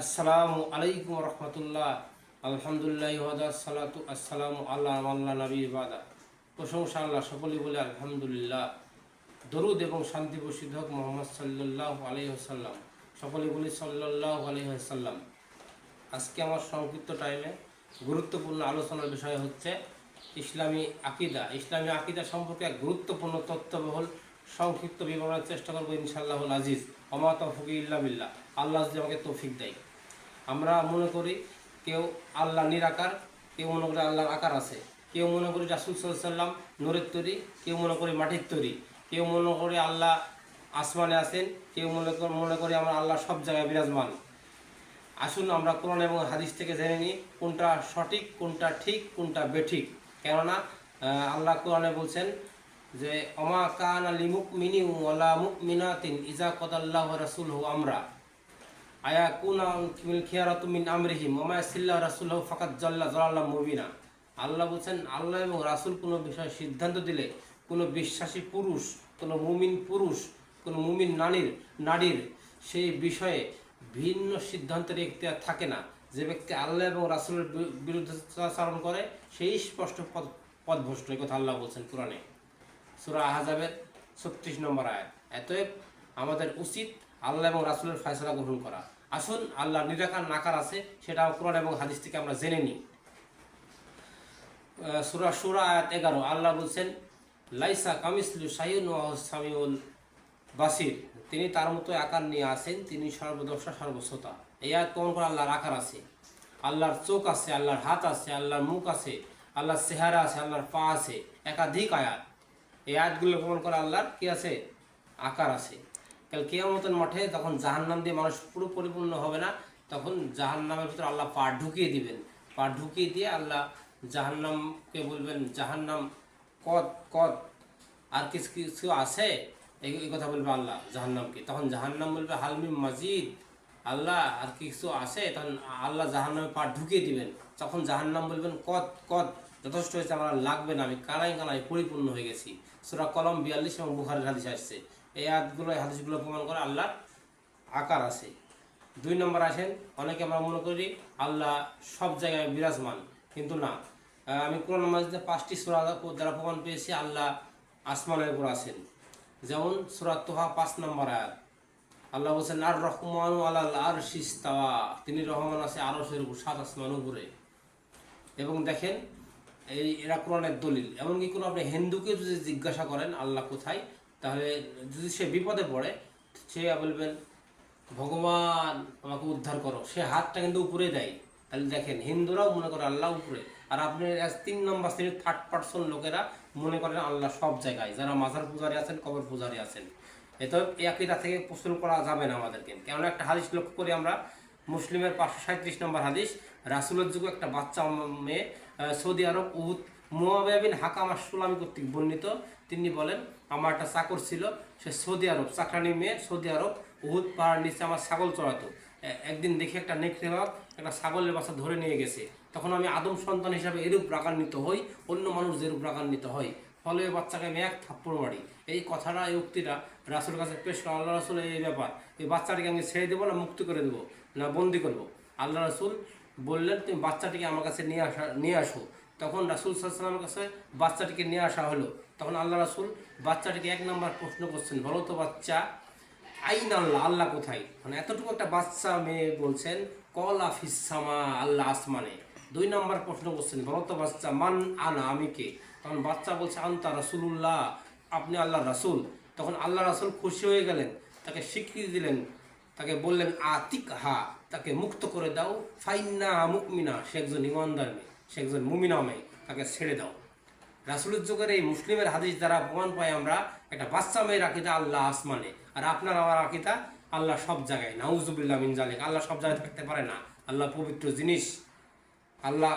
আসসালামু আলাইকুম রহমতুল্লাহ। আলহামদুলিল্লাহ ওয়াদা সালাতু আসসালামু আল্লাহ আল্লাহ নবী বাদা। প্রশংসা আল্লাহ, সকলেই বলে আলহামদুলিল্লাহ। দরুদ এবং শান্তি হোক মোহাম্মদ সাল্লাহ আলহিহাসাল্লাম সকলেই বলি সাল্লাহ আলহিহাসাল্লাম আজকে আমার সংক্ষিপ্ত টাইমে গুরুত্বপূর্ণ আলোচনার বিষয় হচ্ছে ইসলামী আকিদা। ইসলামী আকিদা সম্পর্কে এক গুরুত্বপূর্ণ তথ্যবহুল সংক্ষিপ্ত বিবরণের চেষ্টা করব ইনশাল্লাহ আজিজ। অমাত ফকি ইল্লা বিল্লাহ। আল্লাহ যদি আমাকে তৌফিক দেয়। আমরা মনে করি কেউ আল্লাহ নিরাকার কেউ মনে করি আল্লাহর আকার আছে। কেউ মনে করি রাসুল সাল্লাম নূরের তৈরি, কেউ মনে করি মাটির তৈরি। কেউ মনে করি আল্লাহ আসমানে আছেন, কেউ মনে মনে করি আমরা আল্লাহ সব জায়গায় বিরাজমান। আসুন আমরা কোরআন এবং হাদিস থেকে জেনে নিই কোনটা সঠিক, কোনটা ঠিক, কোনটা বেঠিক। কেননা আল্লাহ কোরআনে বলছেন যে অমা কান আলী মুক মিনি ওয়ালা মুক মিনাতিন ইজা কদাল্লাহ রাসুল আমরা। আয়া কুনা মিল খিয়ারাতু মিন আমরিহিম, ওমা সিল্লাহ রাসুল ফাকাত জাল্লা জাল্লাহ মুবিনা। আল্লাহ বলছেন, আল্লাহ এবং রাসুল কোনো বিষয়ে সিদ্ধান্ত দিলে, কোনো বিশ্বাসী পুরুষ, কোনো মুমিন পুরুষ, কোনো মুমিন নারীর নারীর সেই বিষয়ে ভিন্ন সিদ্ধান্তের এখতিয়ার থাকে না। যে ব্যক্তি আল্লাহ এবং রাসুলের বিরুদ্ধে আচরণ করে, সেই স্পষ্ট পদ, পদভ্রষ্ট। কথা আল্লাহ বলছেন কোরআনে। সুরা আহাজাবের ছত্রিশ নম্বর আয়াত। এতএব আমাদের উচিত আল্লাহ এবং রাসুলের ফয়সলা গ্রহণ করা। আসুন, আল্লাহ নিরাকার নাকার আছে সেটা কোরআন এবং হাদিস থেকে আমরা জেনে নিই। সুরা সুরা আয়াত এগারো, আল্লাহ বলছেন, লাইসা কামিসলু সাইন সামিউল বাসির। তিনি তার মতো আকার নিয়ে আসেন তিনি সর্বদর্শা, সর্বশ্রোতা। এই আয়াত কমন করে আল্লাহর আকার আছে? আল্লাহর চোখ আছে, আল্লাহর হাত আছে, আল্লাহর মুখ আছে, আল্লাহর চেহারা আছে, আল্লাহর পা আছে। একাধিক আয়াত। এই আয়াতগুলো প্রমাণ করে আল্লাহর কি আছে? আকার আছে। কাল কেয়ামতের মাঠে তখন জাহান্নাম দিয়ে মানুষ পুরো পরিপূর্ণ হবে না, তখন জাহান্নামের ভিতরে আল্লাহ পা ঢুকিয়ে দিবেন। পা ঢুকিয়ে দিয়ে আল্লাহ জাহান্নামকে বলবেন, জাহান্নাম কত কত, আর কিছু কিছু আছে? এই কথা বলবে আল্লাহ জাহান্নামকে। তখন জাহান্নাম বলবে হালমি মাজিদ। আল্লাহ, আর কিছু আছে? তখন আল্লাহ জাহান্নামে পা ঢুকিয়ে দিবেন। তখন জাহান্নাম বলবেন, কত কদ যথেষ্ট হয়েছে, আমার লাগবে না, আমি কানাই কানাই পরিপূর্ণ হয়ে গেছি। সুরা কলম বিয়াল্লিশ এবং বুখারের হাদিস আসছে। এই হাতগুলো এই হাদিসগুলো প্রমাণ করে আল্লাহর আকার আছে। দুই নম্বর আসেন, অনেকে আমরা মনে করি আল্লাহ সব জায়গায় বিরাজমান, কিন্তু না। আমি কোরআন মাজিদে পাঁচটি সুরা দ্বারা প্রমাণ পেয়েছি, আল্লাহ আসমানের উপর আছেন। যেমন সুরা তোহা পাঁচ নম্বর আয়াত। আল্লাহ বলছেন, আর রহমান আল্লাহ আর শিস্তাওয়া তিনি রহমান আছে আরসের উপর, সাত আসমান উপরে। এবং দেখেন এই এরা কোরআনের দলিল। এমনকি কোনো আপনি হিন্দুকে যদি জিজ্ঞাসা করেন, আল্লাহ কোথায়? তাহলে যদি সে বিপদে পড়ে, সে বলবেন, ভগবান, আমাকে উদ্ধার করো। সে হাতটা কিন্তু উপরে দেয়। তাহলে দেখেন, হিন্দুরাও মনে করে আল্লাহ উপরে। আর আপনি তিন নম্বর শ্রেণির থার্ড পার্সন লোকেরা মনে করেন আল্লাহ সব জায়গায়। যারা মাজার পূজারি আছেন, কবর পূজারি আছেন। এতে আকিদা থেকে প্রশ্ন করা যাবে না আমাদেরকে। কেননা একটা হাদিস লক্ষ্য করি আমরা। মুসলিমের পাঁচশো সাঁত্রিশ নম্বর হাদিস, রাসুলের যুগে একটা বাচ্চা মেয়ে সৌদি আরব, উহুদ মোয়াবিন হাকাম সুলামি কর্তৃক বর্ণিত। তিনি বলেন, আমার একটা চাকর ছিল, সে সৌদি আরব, চাকরানি মেয়ে, সৌদি আরব, উহুদ পাহাড় নিচে আমার ছাগল চড়াতো। একদিন দেখি একটা নেকড়ে বাঘ একটা ছাগলের বাচ্চা ধরে নিয়ে গেছে। তখন আমি আদম সন্তান হিসাবে এরূপ রাগান্বিত হই, অন্য মানুষ যেরূপ রাগান্বিত হয়। ফলে ওই বাচ্চাকে আমি এক থাপ্পড় মারি। এই কথাটা, এই উক্তিটা রাসুলের কাছে পেশ করা, আল্লাহ রাসুল এই ব্যাপার। এই বাচ্চাটাকে আমি ছেড়ে দেবো না মুক্তি করে দেবো, না বন্দি করব। আল্লাহ রাসুল বললেন, তুমি বাচ্চাটিকে আমার কাছে নিয়ে আসা, নিয়ে আসো। তখন রাসুল সাল্লামের কাছে বাচ্চাটিকে নিয়ে আসা হলো। তখন আল্লাহ রাসুল বাচ্চাটিকে এক নম্বর প্রশ্ন করছেন, বলো তো বাচ্চা, আইন আল্লাহ আল্লাহ কোথায়? মানে এতটুকু একটা বাচ্চা মেয়ে বলছেন, কলা ফিসামা আল্লাহ আসমানে। দুই নম্বর প্রশ্ন করছেন, বলো তো বাচ্চা, মান আনা, আমি কে? তখন বাচ্চা বলছে, আন্তা রাসুল্লাহ আপনি আল্লাহ রাসুল। তখন আল্লাহ রাসুল খুশি হয়ে গেলেন, তাকে স্বীকৃতি দিলেন তাকে বললেন আতিক হা তাকে মুক্ত করে দাও। ফাইন্না মুকমিনা সে একজন ইমানদার মেয়ে, সে একজন মুমিনা মেয়ে, তাকে ছেড়ে দাও। রাসুলের যুগের এই মুসলিমের হাদিস দ্বারা প্রমাণ পাই আমরা, একটা বাচ্চা মেয়ের আকিদা আল্লাহ আসমানে, আর আপনার আমার আকিদা আল্লাহ সব জায়গায়। নাউজুবিল্লাহ মিন জালিক, আল্লাহ সব জায়গায় থাকতে পারে না। আল্লাহ পবিত্র জিনিস। আল্লাহ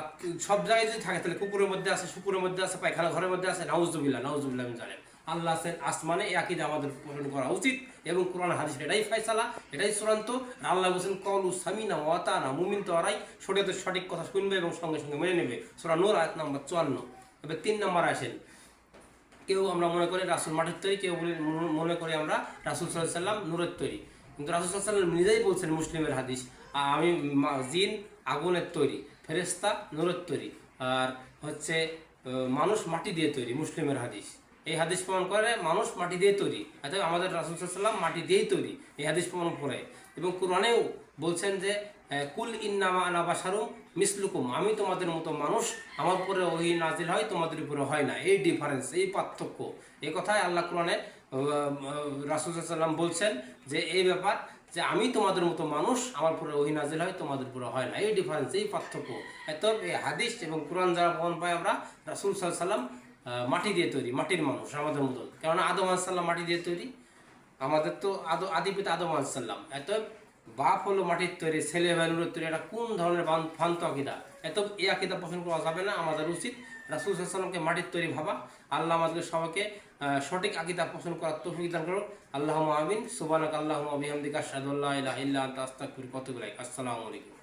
সব জায়গায় যদি থাকে, তাহলে কুকুরের মধ্যে আছে, শুকুরের মধ্যে আছে, পায়খানা ঘরের মধ্যে আছে, নাউজুবিল্লাহ নাউজুবিল্লাহ মিন জালিক। আল্লাহ আছেন আসমানে, এই আকিদা আমাদের করা উচিত এবং কোরআন, হাদিস, এটাই ফয়সালা, এটাই চূড়ান্ত। আল্লাহ বলছেন, কলু সামিনা ওয়াতানা মুমিন তো আরাই শরীয়তের সঠিক কথা শুনবে এবং সঙ্গে সঙ্গে মেনে নেবে। সোরা নূর, আয়াত নাম্বার চুয়ান্ন। এবার তিন নম্বর আসেন। কেউ আমরা মনে করি রাসুল মাটির তৈরি, কেউ মনে করি আমরা রাসুল সাল্লাম নূরের তৈরি। কিন্তু রাসুসাল্লাম নিজেই বলছেন মুসলিমের হাদিস আমি জিন আগুনের তৈরি ফেরেস্তা নূরের তৈরি। আর হচ্ছে মানুষ মাটি দিয়ে তৈরি, মুসলিমের হাদিস। এই হাদিস প্রমাণ করে মানুষ মাটি দিয়ে তৈরি। অর্থাৎ আমাদের রাসুলসাল্লাম মাটি দিয়েই তৈরি এই হাদিস প্রমাণ করে। এবং কোরআনেও বলছেন যে কুল ইন্নামা আনা বাসারুম মিসলুকুম। আমি তোমাদের মতো মানুষ আমার উপরে ওই নাজিল হয়, তোমাদের উপরে হয় না। এই ডিফারেন্স এই পার্থক্য। এই কথাই আল্লাহ কোরআনে রাসুলসাল্লাম বলছেন যে, এই ব্যাপার যে আমি তোমাদের মতো মানুষ আমার উপরে ওই নাজিল হয়, তোমাদের উপরে হয় না। এই ডিফারেন্স এই পার্থক্য। এত এই হাদিস এবং কোরআন যারা প্রমাণ পাই আমরা, রাসুল সাল্লাম মাটি দিয়ে তৈরি, মাটির মানুষ, আমাদের মতো কেননা আদম আসাল্লাম মাটি দিয়ে তৈরি। আমাদের তো আদো আদি পিতা আদম আলাইসাল্লাম এত বাপ হলো মাটির তৈরি, ছেলে ভ্যালুর তৈরি। এটা কোন ধরনের ভ্রান্ত আকিদা? এত এই আকিদা পোষণ করা যাবে না, আমাদের উচিত রাসুল সাল্লামকে মাটির তৈরি ভাবা। আল্লাহ আমাদের সবাইকে সঠিক আকিদা পোষণ করার তৌফিক দান করুক আল্লাহ আমিন। সুবানাক আল্লাহ আবিহামদিকা সাদুল্লাহ ইল্লা আনতা আতুবু ইলাইক। আসসালামু আলাইকুম।